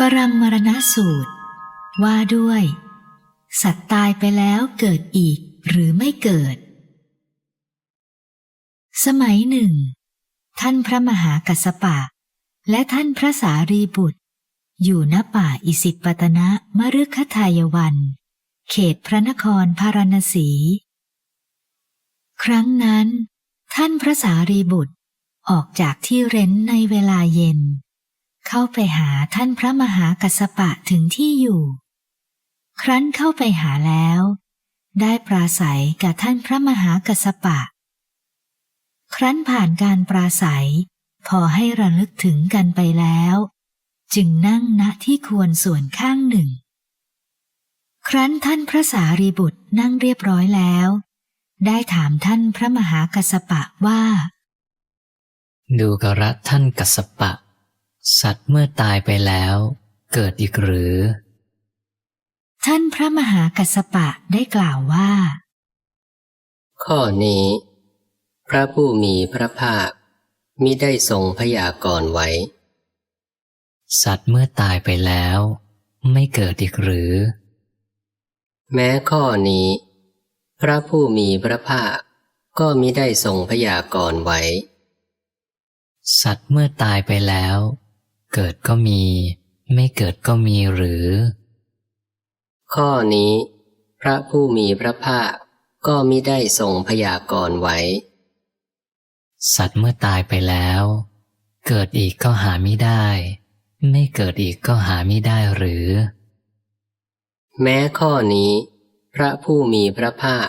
ปรัมมรณสูตร ว่าด้วย สัตว์ตายไปแล้วเกิดอีกหรือไม่เกิด สมัยหนึ่ง ท่านพระมหากัสสปะ และท่านพระสารีบุตร อยู่ณป่าอิสิปตนะมฤคทายวัน เขตพระนครพาราณสี ครั้งนั้น ท่านพระสารีบุตรออกจากที่เร้นในเวลาเย็น เข้าไปหาท่านพระมหากัสสปะถึงที่อยู่ ครั้นเข้าไปหาแล้ว ได้ปราศัยกับท่านพระมหากัสสปะ ครั้นผ่านการปราศัย พอให้ระลึกถึงกันไปแล้ว จึงนั่งณที่ควรส่วนข้างหนึ่ง ครั้นท่านพระสารีบุตรนั่งเรียบร้อยแล้ว ได้ถามท่านพระมหากัสสปะว่า ดูกระท่านกัสปะ สัตว์เมื่อตายไปแล้ว เกิดอีกหรือ ท่านพระมหากัสสปะได้กล่าวว่า ข้อนี้ พระผู้มีพระภาคมิได้ทรงพยากรณ์ไว้ สัตว์เมื่อตายไปแล้ว ไม่เกิดอีกหรือ แม้ข้อนี้ พระผู้มีพระภาคก็มิได้ทรงพยากรณ์ไว้ สัตว์เมื่อตายไปแล้ว เกิดก็มี ไม่เกิดก็มีหรือ ข้อนี้ พระผู้มีพระภาคก็มิได้ทรงพยากรณ์ไว้ สัตว์เมื่อตายไปแล้ว เกิดอีกก็หาไม่ได้ ไม่เกิดอีกก็หาไม่ได้หรือ แม้ข้อนี้ พระผู้มีพระภาค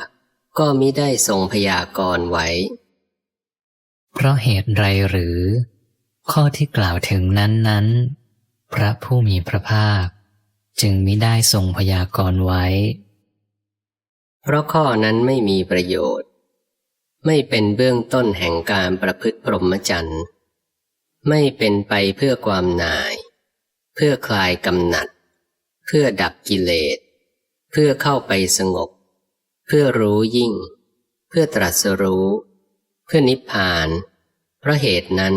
ก็มิได้ทรงพยากรณ์ไว้ เพราะเหตุไรหรือ ข้อที่กล่าวถึงนั้นนั้นพระผู้มีพระภาค จึงมิได้ทรงพยากรณ์ไว้ เพราะข้อนั้นไม่มีประโยชน์ ไม่เป็นเบื้องต้นแห่งการประพฤติพรหมจรรย์ ไม่เป็นไปเพื่อความหน่าย เพื่อคลายกำหนัด เพื่อดับกิเลส เพื่อเข้าไปสงบ เพื่อรู้ยิ่ง เพื่อตรัสรู้ เพื่อนิพพาน เพราะเหตุนั้น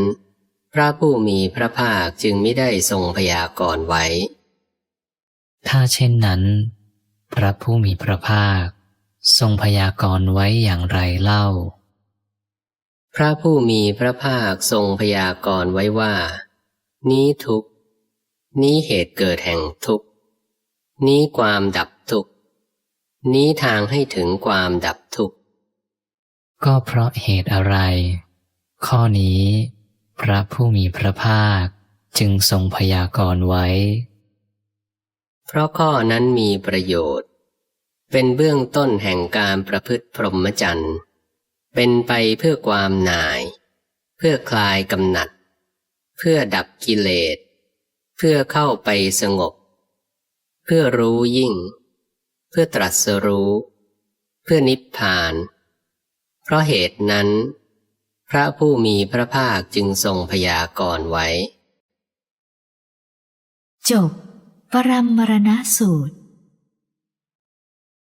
พระผู้มีพระภาคจึงไม่ได้ทรงพยากรณ์ไว้ ถ้าเช่นนั้น พระผู้มีพระภาค ทรงพยากรณ์ไว้อย่างไรเล่า พระผู้มีพระภาคทรงพยากรณ์ไว้ว่า นี้ทุกข์นี้เหตุเกิดแห่งทุกข์นี้ความดับทุกข์นี้ทางให้ถึงความดับทุกข์ก็เพราะเหตุอะไร ข้อนี้ พระผู้มีพระภาคจึงทรงพยากรณ์ไว้ เพราะข้อนั้นมีประโยชน์ เป็นเบื้องต้นแห่งการประพฤติพรหมจรรย์เป็นไปเพื่อความหน่าย เพื่อคลายกำหนัด เพื่อดับกิเลส เพื่อเข้าไปสงบ เพื่อรู้ยิ่ง เพื่อตรัสรู้ เพื่อนิพพาน เพราะเหตุนั้น พระผู้มีพระภาคจึงทรงพยากรณ์ไว้ จบ ปรัมมรณสูตร